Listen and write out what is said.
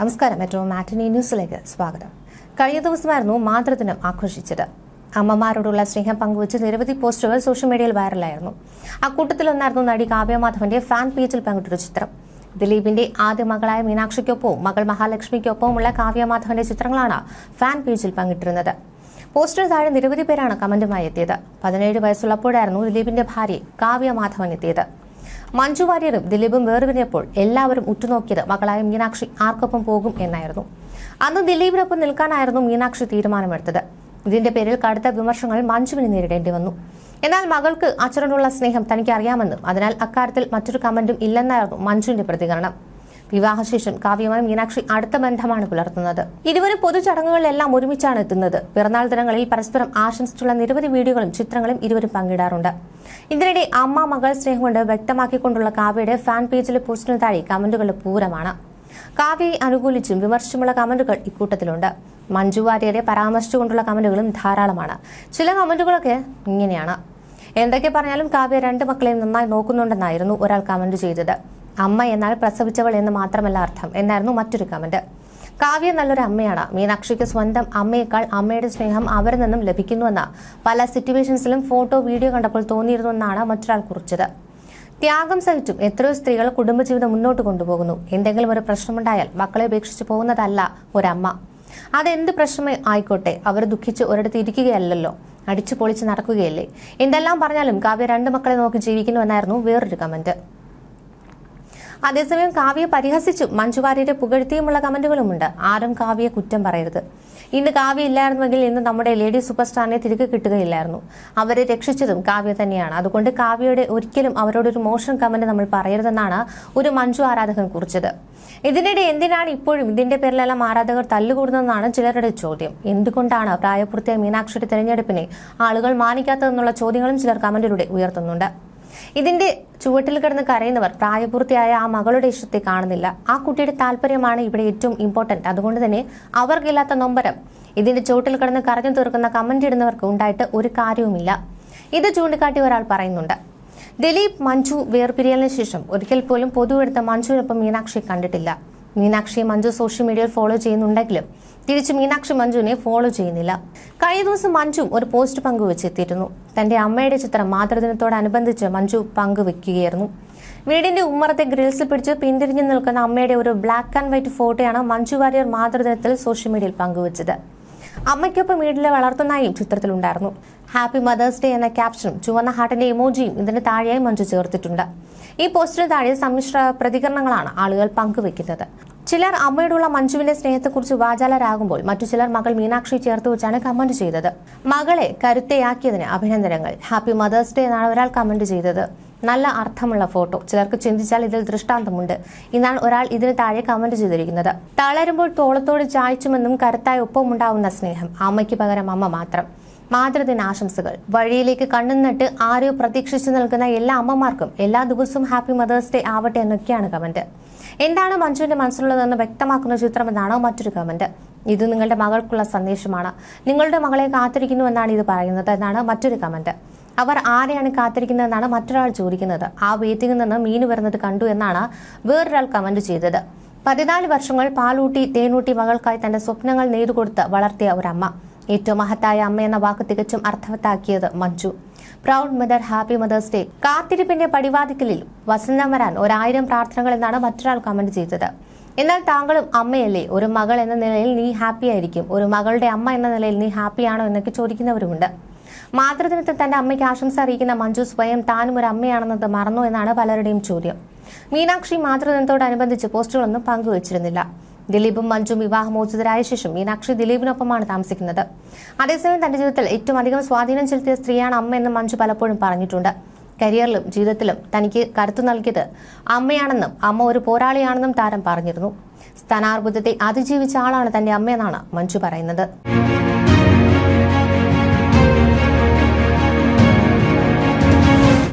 നമസ്കാരം. മെട്രോ മാറ്റിനി ന്യൂസിലേക്ക് സ്വാഗതം. കഴിഞ്ഞ ദിവസമായിരുന്നു മാതൃദിനം ആഘോഷിച്ചത്. അമ്മമാരോടുള്ള സ്നേഹം പങ്കുവച്ച് നിരവധി പോസ്റ്റുകൾ സോഷ്യൽ മീഡിയയിൽ വൈറലായിരുന്നു. അക്കൂട്ടത്തിലൊന്നായിരുന്നു നടി കാവ്യ മാധവന്റെ ഫാൻ പേജിൽ പങ്കിട്ടൊരു ചിത്രം. ദിലീപിന്റെ ആദ്യ മകളായ മീനാക്ഷിക്കൊപ്പവും മകൾ മഹാലക്ഷ്മിക്കൊപ്പവുമുള്ള കാവ്യ മാധവന്റെ ചിത്രങ്ങളാണ് ഫാൻ പേജിൽ പങ്കിട്ടിരുന്നത്. പോസ്റ്റർ താഴെ നിരവധി പേരാണ് കമന്റുമായി എത്തിയത്. പതിനേഴ് വയസ്സുള്ളപ്പോഴായിരുന്നു ദിലീപിന്റെ ഭാര്യ കാവ്യ മാധവൻ എത്തിയത്. മഞ്ജു വാര്യരും ദിലീപും വേർപിരിഞ്ഞപ്പോൾ എല്ലാവരും ഉറ്റുനോക്കിയത് മകളായ മീനാക്ഷി ആർക്കൊപ്പം പോകും എന്നായിരുന്നു. അന്ന് ദിലീപിനൊപ്പം നിൽക്കാനായിരുന്നു മീനാക്ഷി തീരുമാനമെടുത്തത്. ഇതിന്റെ പേരിൽ കടുത്ത വിമർശനങ്ങൾ മഞ്ജുവിന് നേരിടേണ്ടി വന്നു. എന്നാൽ മകൾക്ക് അച്ഛനോടുള്ള സ്നേഹം തനിക്ക് അറിയാമെന്നും അതിനാൽ അക്കാര്യത്തിൽ മറ്റൊരു കമന്റും ഇല്ലെന്നായിരുന്നു മഞ്ജുവിന്റെ പ്രതികരണം. വിവാഹശേഷം കാവ്യമായി മീനാക്ഷി അടുത്ത ബന്ധമാണ് പുലർത്തുന്നത്. ഇരുവരും പൊതുചടങ്ങുകളിലെല്ലാം ഒരുമിച്ചാണ് എത്തുന്നത്. പിറന്നാൾ ദിനങ്ങളിൽ പരസ്പരം ആശംസിച്ചുള്ള നിരവധി വീഡിയോകളും ചിത്രങ്ങളും ഇരുവരും പങ്കിടാറുണ്ട്. ഇതിനിടെ അമ്മ മകൾ സ്നേഹം കൊണ്ട് വ്യക്തമാക്കിക്കൊണ്ടുള്ള കാവ്യയുടെ ഫാൻ പേജിലെ പോസ്റ്റിന് താഴെ കമന്റുകൾ പൂരമാണ്. കാവ്യയെ അനുകൂലിച്ചും വിമർശിച്ചുമുള്ള കമന്റുകൾ ഇക്കൂട്ടത്തിലുണ്ട്. മഞ്ജു വാര്യരെ പരാമർശിച്ചുകൊണ്ടുള്ള കമന്റുകളും ധാരാളമാണ്. ചില കമന്റുകളൊക്കെ ഇങ്ങനെയാണ്. എന്തൊക്കെ പറഞ്ഞാലും കാവ്യ രണ്ട് മക്കളെയും നന്നായി നോക്കുന്നുണ്ടെന്നായിരുന്നു ഒരാൾ കമന്റ് ചെയ്തത്. അമ്മ എന്നാൽ പ്രസവിച്ചവൾ എന്ന് മാത്രമല്ല അർത്ഥം എന്നായിരുന്നു മറ്റൊരു കമന്റ് കാവ്യ നല്ലൊരു അമ്മയാണ്. മീനാക്ഷിക്ക് സ്വന്തം അമ്മയേക്കാൾ അമ്മയുടെ സ്നേഹം അവരിൽ നിന്നും ലഭിക്കുന്നുവെന്ന് പല സിറ്റുവേഷൻസിലും ഫോട്ടോ വീഡിയോ കണ്ടപ്പോൾ തോന്നിയിരുന്നു എന്നാണ് മറ്റൊരാൾ കുറിച്ചത്. ത്യാഗം സഹിച്ചും എത്രയോ സ്ത്രീകൾ കുടുംബജീവിതം മുന്നോട്ട് കൊണ്ടുപോകുന്നു. എന്തെങ്കിലും ഒരു പ്രശ്നമുണ്ടായാൽ മക്കളെ ഉപേക്ഷിച്ച് പോകുന്നതല്ല ഒരമ്മ. അതെന്ത് പ്രശ്നമേ ആയിക്കോട്ടെ അവർ ദുഃഖിച്ച് ഒരിടത്ത് ഇരിക്കുകയല്ലല്ലോ. അടിച്ചു പൊളിച്ച് നടക്കുകയല്ലേ. എന്തെല്ലാം പറഞ്ഞാലും കാവ്യ രണ്ട് മക്കളെ നോക്കി ജീവിക്കുന്നുവെന്നായിരുന്നു വേറൊരു കമന്റ് അതേസമയം കാവ്യ പരിഹസിച്ചു. മഞ്ജുവാര്യരെ പുകഴ്ത്തിയുമുള്ള കമന്റുകളുമുണ്ട്. ആരും കാവ്യയെ കുറ്റം പറയരുത്. ഇന്ന് കാവ്യ ഇല്ലായിരുന്നുവെങ്കിൽ ഇന്ന് നമ്മുടെ ലേഡി സൂപ്പർ സ്റ്റാറിനെ തിരികെ കിട്ടുകയില്ലായിരുന്നു. അവരെ രക്ഷിച്ചതും കാവ്യ തന്നെയാണ്. അതുകൊണ്ട് കാവ്യയുടെ ഒരിക്കലും അവരോടൊരു മോശം കമന്റ് നമ്മൾ പറയരുതെന്നാണ് ഒരു മഞ്ജു ആരാധകൻ കുറിച്ചത്. ഇതിനിടെ എന്തിനാണ് ഇപ്പോഴും ഇതിന്റെ പേരിലെല്ലാം ആരാധകർ തല്ലുകൂടുന്നതെന്നാണ് ചിലരുടെ ചോദ്യം. എന്തുകൊണ്ടാണ് പ്രായപൂർത്തിയായ മീനാക്ഷിയുടെ തെരഞ്ഞെടുപ്പിനെ ആളുകൾ മാനിക്കാത്തതെന്നുള്ള ചോദ്യങ്ങളും ചിലർ കമന്റിലൂടെ ഉയർത്തുന്നുണ്ട്. ഇതിന്റെ ചുവട്ടിൽ കിടന്ന് കരയുന്നവർ പ്രായപൂർത്തിയായ ആ മകളുടെ ഇഷ്ടത്തെ കാണുന്നില്ല. ആ കുട്ടിയുടെ താല്പര്യമാണ് ഇവിടെ ഏറ്റവും ഇമ്പോർട്ടന്റ് അതുകൊണ്ട് തന്നെ അവർക്കില്ലാത്ത നൊമ്പരം. ഇതിന്റെ ചുവട്ടിൽ കിടന്ന് കരഞ്ഞു തീർക്കുന്ന കമന്റ് ഇടുന്നവർക്ക് ഉണ്ടായിട്ട് ഒരു കാര്യവുമില്ല. ഇത് ചൂണ്ടിക്കാട്ടി ഒരാൾ പറയുന്നുണ്ട്. ദിലീപ് മഞ്ജു വേർപിരിയലിന് ശേഷം ഒരിക്കൽ പോലും പൊതുവെടുത്ത മഞ്ജുവിനൊപ്പം മീനാക്ഷി കണ്ടിട്ടില്ല. മീനാക്ഷി മഞ്ജു സോഷ്യൽ മീഡിയയിൽ ഫോളോ ചെയ്യുന്നുണ്ടെങ്കിലും തിരിച്ച് മീനാക്ഷി മഞ്ജുവിനെ ഫോളോ ചെയ്യുന്നില്ല. കഴിഞ്ഞ ദിവസം മഞ്ജു ഒരു പോസ്റ്റ് പങ്കുവെച്ചെത്തിയിരുന്നു. തന്റെ അമ്മയുടെ ചിത്രം മാതൃദിനത്തോടനുബന്ധിച്ച് മഞ്ജു പങ്കുവെക്കുകയായിരുന്നു. വീടിന്റെ ഉമ്മറത്തെ ഗ്രിൽസിൽ പിടിച്ച് പിന്തിരിഞ്ഞു നിൽക്കുന്ന അമ്മയുടെ ഒരു ബ്ലാക്ക് ആൻഡ് വൈറ്റ് ഫോട്ടോയാണ് മഞ്ജു വാര്യർ മാതൃദിനത്തിൽ സോഷ്യൽ മീഡിയയിൽ പങ്കുവച്ചത്. അമ്മയ്ക്കൊപ്പം വീട്ടിലെ വളർത്തുന്നായും ചിത്രത്തിലുണ്ടായിരുന്നു. ഹാപ്പി മദേഴ്സ് ഡേ എന്ന ക്യാപ്ഷനും ചുവന്ന ഹാർട്ടിന്റെ ഇമോജിയും ഇതിന് താഴെയായി മഞ്ജു ചേർത്തിട്ടുണ്ട്. ഈ പോസ്റ്റിന് താഴെ സമ്മിശ്ര പ്രതികരണങ്ങളാണ് ആളുകൾ പങ്കുവെക്കുന്നത്. ചിലർ അമ്മയോടുള്ള മഞ്ജുവിന്റെ സ്നേഹത്തെക്കുറിച്ച് വാചാലരാകുമ്പോൾ മറ്റു ചിലർ മകൾ മീനാക്ഷി ചേർത്ത് വെച്ചാണ് കമന്റ് ചെയ്തത്. മകളെ കരുത്തയാക്കിയതിന് അഭിനന്ദനങ്ങൾ. ഹാപ്പി മദേഴ്സ് ഡേ എന്നാണ് ഒരാൾ കമന്റ് ചെയ്തത്. നല്ല അർത്ഥമുള്ള ഫോട്ടോ. ചിലർക്ക് ചിന്തിച്ചാൽ ഇതിൽ ദൃഷ്ടാന്തമുണ്ട്. ഇന്നാണ് ഒരാൾ ഇതിന് താഴെ കമന്റ് ചെയ്തിരിക്കുന്നത്. തളരുമ്പോൾ തോളത്തോട് ചായച്ചുമെന്നും കരുത്തായ ഒപ്പമുണ്ടാവുന്ന സ്നേഹം. അമ്മയ്ക്ക് പകരം അമ്മ മാത്രം. മാതൃദിന ആശംസകൾ. വഴിയിലേക്ക് കണ്ണുനട്ട് ആരോ പ്രതീക്ഷിച്ചു നിൽക്കുന്ന എല്ലാ അമ്മമാർക്കും എല്ലാ ദിവസവും ഹാപ്പി മദേഴ്സ് ഡേ ആവട്ടെ എന്നൊക്കെയാണ് കമന്റ് എന്താണ് മഞ്ജുവിന്റെ മനസ്സിലുള്ളതെന്ന് വ്യക്തമാക്കുന്ന ചിത്രമെന്നാണ് മറ്റൊരു കമന്റ് ഇത് നിങ്ങളുടെ മകൾക്കുള്ള സന്ദേശമാണ്. നിങ്ങളുടെ മകളെ കാത്തിരിക്കുന്നു എന്നാണ് ഇത് പറയുന്നത് എന്നാണ് മറ്റൊരു കമന്റ് അവർ ആരെയാണ് കാത്തിരിക്കുന്നതെന്നാണ് മറ്റൊരാൾ ചോദിക്കുന്നത്. ആ വെയിറ്റിംഗിൽ നിന്ന് മീൻ വരുന്നത് കണ്ടു എന്നാണ് വേറൊരാൾ കമന്റ് ചെയ്തത്. പതിനാല് വർഷങ്ങൾ പാലൂട്ടി തേനൂട്ടി മകൾക്കായി തന്റെ സ്വപ്നങ്ങൾ നെയ്തുകൊടുത്ത് വളർത്തിയ ഒരമ്മ. ഏറ്റവും മഹത്തായ അമ്മ എന്ന വാക്ക് തികച്ചും അർത്ഥവത്താക്കിയത് Manju. Proud mother happy mother's day കാത്തിരിപ്പിന്റെ പടിവാതിക്കലിൽ വസന്തം വരാൻ ഒരായിരം പ്രാർത്ഥനകൾ എന്നാണ് മറ്റൊരാൾ കമന്റ് ചെയ്തത്. എന്നാൽ താങ്കളും അമ്മയല്ലേ? ഒരു മകൾ എന്ന നിലയിൽ നീ ഹാപ്പി ആയിരിക്കും. ഒരു മകളുടെ അമ്മ എന്ന നിലയിൽ നീ ഹാപ്പിയാണോ എന്നൊക്കെ ചോദിക്കുന്നവരുമുണ്ട്. മാതൃദിനത്തിൽ തന്റെ അമ്മയ്ക്ക് ആശംസ അറിയിക്കുന്ന മഞ്ജു സ്വയം താനും ഒരു അമ്മയാണെന്നത് മറന്നു എന്നാണ് പലരുടെയും ചോദ്യം. മീനാക്ഷി മാതൃദിനത്തോടനുബന്ധിച്ച് പോസ്റ്റുകളൊന്നും പങ്കുവച്ചിരുന്നില്ല. ദിലീപും മഞ്ജും വിവാഹമോചിതരായ ശേഷം മീനാക്ഷി ദിലീപിനൊപ്പമാണ് താമസിക്കുന്നത്. അതേസമയം തന്റെ ജീവിതത്തിൽ ഏറ്റവും അധികം സ്വാധീനം ചെലുത്തിയ സ്ത്രീയാണ് അമ്മ എന്ന് മഞ്ജു പലപ്പോഴും പറഞ്ഞിട്ടുണ്ട്. കരിയറിലും ജീവിതത്തിലും തനിക്ക് കരുത്തു നൽകിയത് അമ്മയാണെന്നും അമ്മ ഒരു പോരാളിയാണെന്നും താരം പറഞ്ഞിരുന്നു. സ്ഥാനാർബുദത്തെ അതിജീവിച്ച ആളാണ് തന്റെ അമ്മയെന്നാണ് മഞ്ജു പറയുന്നത്.